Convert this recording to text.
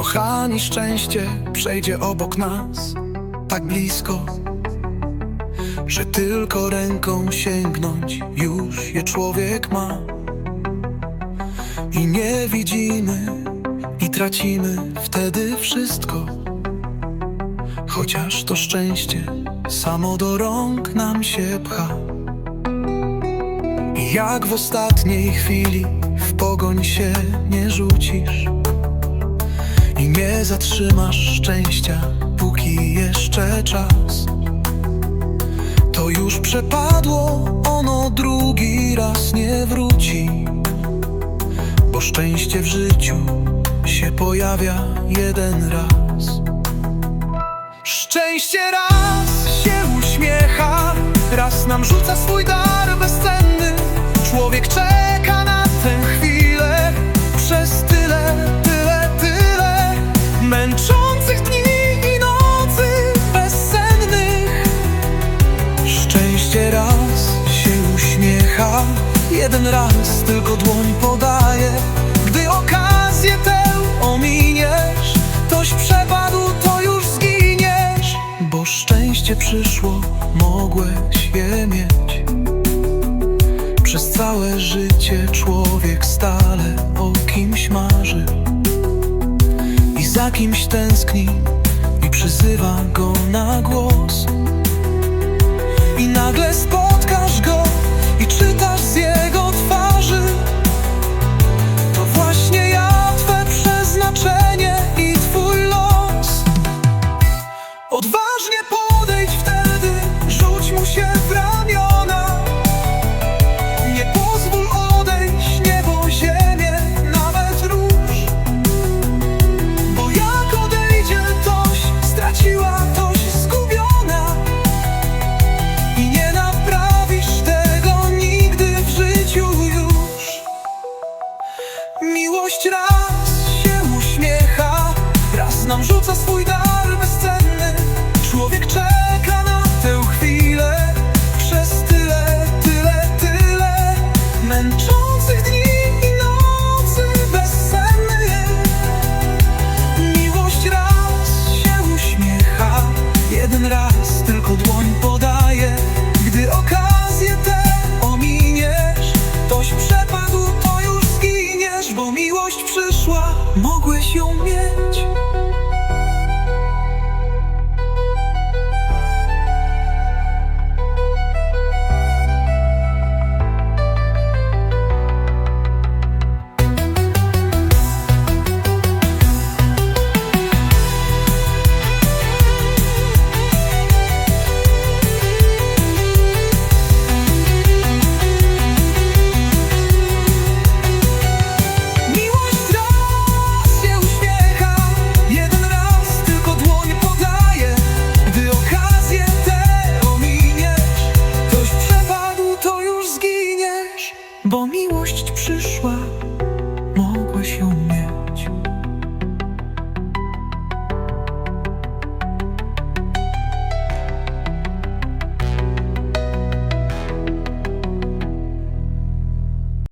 Kochani, szczęście przejdzie obok nas tak blisko, że tylko ręką sięgnąć już je człowiek ma. I nie widzimy i tracimy wtedy wszystko, chociaż to szczęście samo do rąk nam się pcha. I jak w ostatniej chwili w pogoń się nie rzucisz i nie zatrzymasz szczęścia, póki jeszcze czas. To już przepadło, ono drugi raz nie wróci, bo szczęście w życiu się pojawia jeden raz. Szczęście raz się uśmiecha, raz nam rzuca swój dar jeden raz tylko dłoń podaje. Gdy okazję tę ominiesz, ktoś przepadł, to już zginiesz. Bo szczęście przyszło, mogłeś je mieć. Przez całe życie człowiek stale o kimś marzy i za kimś tęskni i przyzywa go na głos. I nagle spotkasz miłość przyszła, mogłeś ją mieć przyszła, mogłeś ją mieć.